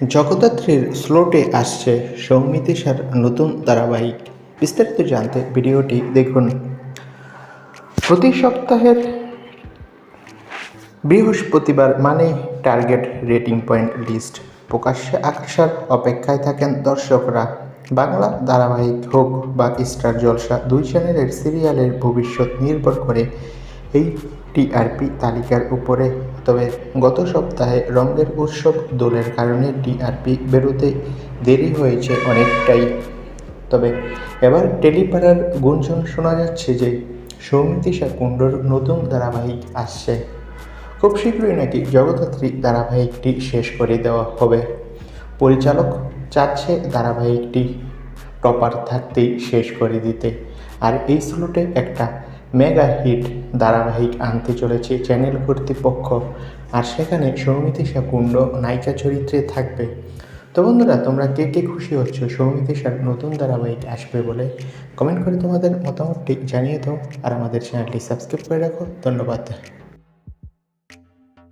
জগদ্ধাত্রীর স্লোটে আসছে সৌমিতিশার নতুন ধারাবাহিক। বিস্তারিত জানতে ভিডিওটি দেখুন। প্রতি সপ্তাহের বৃহস্পতিবার মানে টার্গেট রেটিং পয়েন্ট লিস্ট। প্রকাশ্যে আসার অপেক্ষায় থাকেন দর্শকরা। বাংলা ধারাবাহিক হোক বা স্টার জলসা দুই চ্যানেলের সিরিয়ালের ভবিষ্যৎ নির্ভর করে এই টিআরপি তালিকার উপরে। তবে গত সপ্তাহে রঙের উৎসব দোলের কারণে টিআরপি বেরোতে দেরি হয়েছে অনেকটাই। তবে এবার টেলিপাড়ার গুঞ্জন শোনা যাচ্ছে যে সৌমিতিশা কুণ্ডর নতুন ধারাবাহিক আসছে। খুব শীঘ্রই নাকি জগদ্ধাত্রী ধারাবাহিকটি শেষ করে দেওয়া হবে। পরিচালক চাচ্ছে ধারাবাহিকটি টপার থাকতেই শেষ করে দিতে। আর এই স্লোটে একটা মেগা হিট ধারাবাহিক আনতে চলেছে চ্যানেল কর্তৃপক্ষ। আর সেখানে সৌমিতিশা কুণ্ড নায়িকা চরিত্রে থাকবে। তো বন্ধুরা, তোমরা কে কে খুশি হচ্ছ? সৌমিতিশার নতুন ধারাবাহিক আসবে বলে কমেন্ট করে তোমাদের মতামতটি জানিয়ে দাও। আর আমাদের চ্যানেলটি সাবস্ক্রাইব করে রাখো। ধন্যবাদ।